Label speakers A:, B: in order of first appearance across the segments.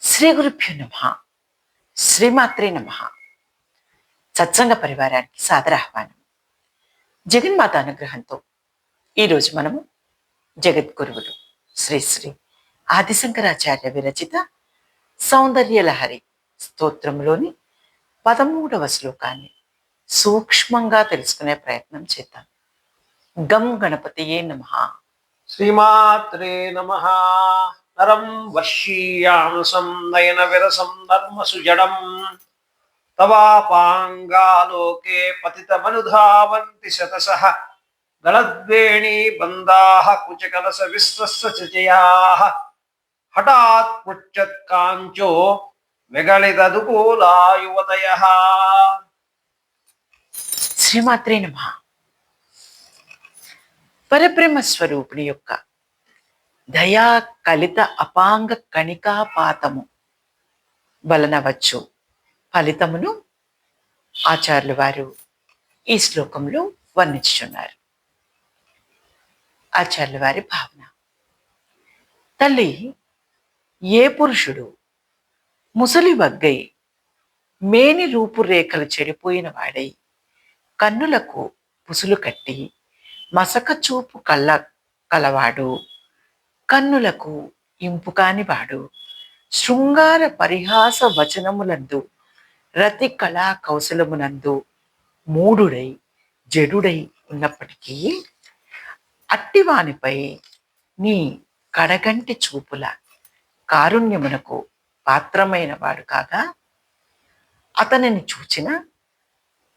A: శ్రీ గురుభ్యు నమ. శ్రీమాత్రే నమ. సత్సంగ పరివారానికి సాదర ఆహ్వానం. జగన్మాత అనుగ్రహంతో ఈరోజు మనము జగద్గురువులు శ్రీ శ్రీ ఆదిశంకరాచార్య విరచిత సౌందర్యలహరి స్తోత్రంలోని పదమూడవ శ్లోకాన్ని సూక్ష్మంగా తెలుసుకునే ప్రయత్నం చేద్దాం. గం గణపతియే నమ.
B: శ్రీమాత్రే నమ. నరం వర్షీయానుసం నయన విరసం నర్మ సుజడం. తవాపాంగాలోకే పతితమనుధావంతి శతసః. గళద్వేణీ బంధా కుచకలస విశ్వస్య చచయాః. హఠాత్ పృచ్చత్ కాంచో విగళితదుకూలాయువతయ
A: శ్రీమాత్రే నమ. పరబ్రహ్మ స్వరూపిణి యొక్క దయా కలిత అపాంగ కణికాపాతము వలన వచ్చు ఫలితమును ఆచార్యులు వారు ఈ శ్లోకంలో వర్ణించుచున్నారు. ఆచార్యుల వారి భావన. తల్లి ఏ పురుషుడు ముసలి వగ్గై మేని రూపురేఖలు చెడిపోయిన వాడై కన్నులకు పుసులు కట్టి మసక చూపు కళ్ళ కలవాడు కన్నులకు ఇంపు కానివాడు శృంగార పరిహాస వచనములందు రతి కళా కౌశలమునందు మూడుడై జడుడై ఉన్నప్పటికీ అట్టివానిపై నీ కడగంటి చూపుల కారుణ్యమునకు పాత్రమైన వాడు కాగా అతనిని చూచిన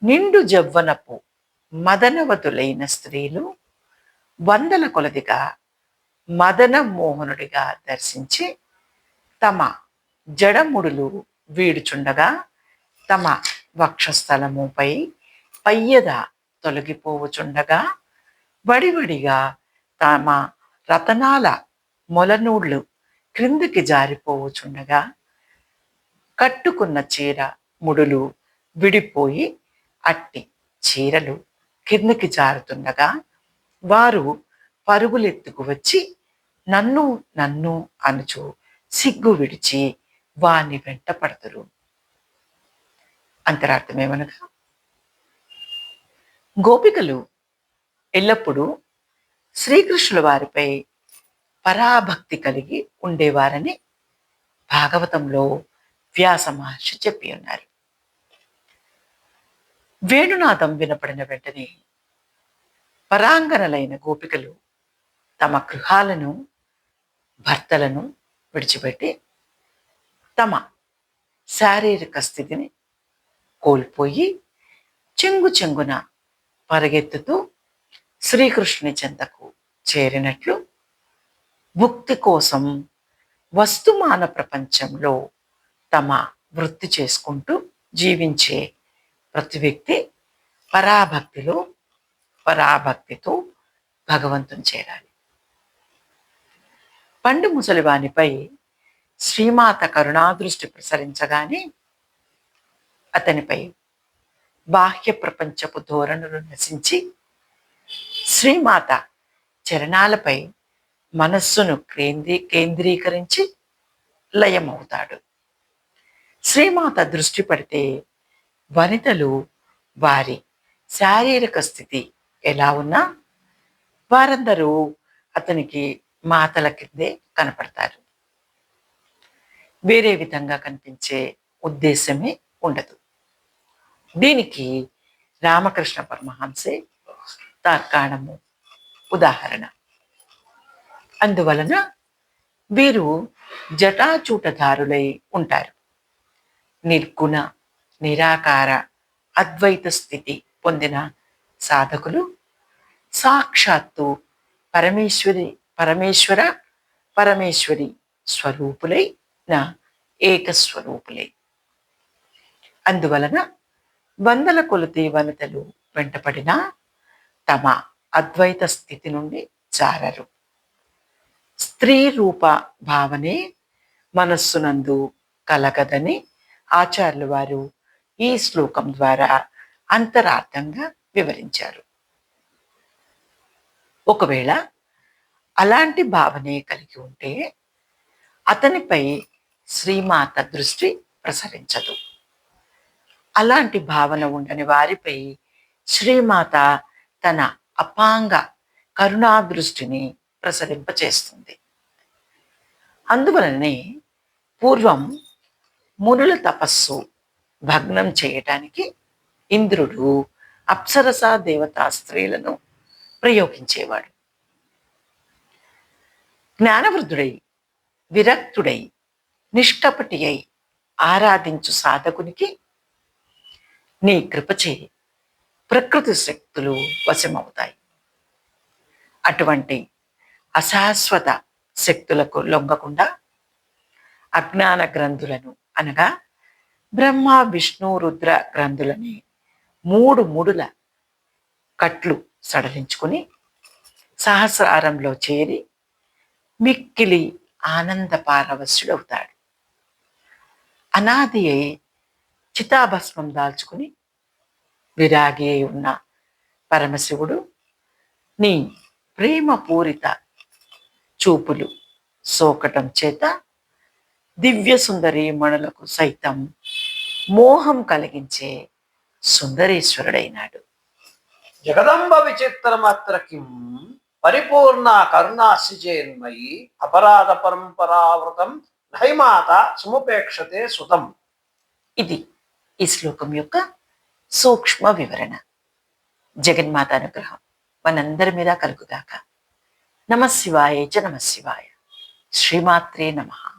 A: నిండు జవ్వనపు మదనవతులైన స్త్రీలు వందల కొలదిగా మదన మోహనుడిగా దర్శించి తమ జడముడులు వీడుచుండగా తమ వక్షస్థలముపై పయ్యద తొలగిపోవుచుండగా వడివడిగా తమ రతనాల మొలనూళ్ళు క్రిందికి జారిపోవుచుండగా కట్టుకున్న చీర ముడులు విడిపోయి అట్టి చీరలు కిందకి జారుతుండగా వారు పరుగులెత్తుకు వచ్చి నన్ను నన్ను అనుచు సిగ్గు విడిచి వాని వెంట పడతారు. అంతరార్థమేమనగా గోపికలు ఎల్లప్పుడూ శ్రీకృష్ణుల వారిపై పరాభక్తి కలిగి ఉండేవారని భాగవతంలో వ్యాస మహర్షి చెప్పి ఉన్నారు. వేణునాదం వినపడిన వెంటనే పరాంగనలైన గోపికలు తమ గృహాలను భర్తలను విడిచిపెట్టి తమ శారీరక స్థితిని కోల్పోయి చెంగు చెంగున పరిగెత్తుతూ శ్రీకృష్ణుని చెంతకు చేరినట్లు ముక్తి కోసం వస్తుమాన ప్రపంచంలో తమ వృత్తి చేసుకుంటూ జీవించే ప్రతి వ్యక్తి పరాభక్తిలో పరాభక్తితో భగవంతుని చేరాలి. పండు ముసలివానిపై శ్రీమాత కరుణాదృష్టి ప్రసరించగానే అతనిపై బాహ్య ప్రపంచపు ధోరణులు నశించి శ్రీమాత చరణాలపై మనస్సును కేంద్రీ కేంద్రీకరించి లయమవుతాడు. శ్రీమాత దృష్టి పడితే వనితలు వారి శారీరక స్థితి ఎలా ఉన్నా వారందరూ అతనికి మాతల కిందే కనపడతారు. వేరే విధంగా కనిపించే ఉద్దేశమే ఉండదు. దీనికి రామకృష్ణ పరమహంసే తార్కాణము ఉదాహరణ. అందువలన వీరు జటాచూటధారులై ఉంటారు. నిర్గుణ నిరాకార అద్వైత స్థితి పొందిన సాధకులు సాక్షాత్తు పరమేశ్వరి పరమేశ్వర పరమేశ్వరి స్వరూపులై నా ఏకస్వరూపులై అందువలన వందల కొలది వనితలు వెంటపడినా తమ అద్వైత స్థితి నుండి జారరు. స్త్రీ రూప భావనే మనస్సునందు కలగదని ఆచార్యులు వారు ఈ శ్లోకం ద్వారా అంతరార్థంగా వివరించారు. ఒకవేళ అలాంటి భావనే కలిగి ఉంటే అతనిపై శ్రీమాత దృష్టి ప్రసరించదు. అలాంటి భావన ఉండని వారిపై శ్రీమాత తన అపాంగ కరుణా దృష్టిని ప్రసరింపచేస్తుంది. అందువలనే పూర్వం మునుల తపస్సు భగ్నం చేయటానికి ఇంద్రుడు అప్సరస దేవతా స్త్రీలను ప్రయోగించేవాడు. జ్ఞానవృద్ధుడై విరక్తుడై నిష్కపటి అయి ఆరాధించు సాధకునికి నీ కృపచే ప్రకృతి శక్తులు వశమవుతాయి. అటువంటి అశాశ్వత శక్తులకు లొంగకుండా అజ్ఞాన గ్రంథులను అనగా బ్రహ్మ విష్ణు రుద్ర గ్రంథులని మూడు ముడుల కట్లు సడలించుకుని సహస్రారంలో చేరి మిక్కిలి ఆనంద పారవశుడవుతాడు అనాది అయి చితాభస్మం దాల్చుకుని విరాగి అయి ఉన్న పరమశివుడు నీ ప్రేమపూరిత చూపులు సోకటం చేత దివ్య సుందరి మణులకు సైతం మోహం కలిగించే సుందరేశ్వరుడైనాడు.
B: జగదంబ విచిత్రమత్ర కిం పరిపూర్ణ కరుణాశిజేన్మయి అపరాధ పరంపరావృతం నైమాత సముపేక్షతే సుతం.
A: ఇది ఈ శ్లోకం యొక్క సూక్ష్మ వివరణ. జగన్మాత అనుగ్రహం మనందరి మీద కలుగుగాక. నమశివాయ చ నమశివాయ. శ్రీమాత్రే నమః.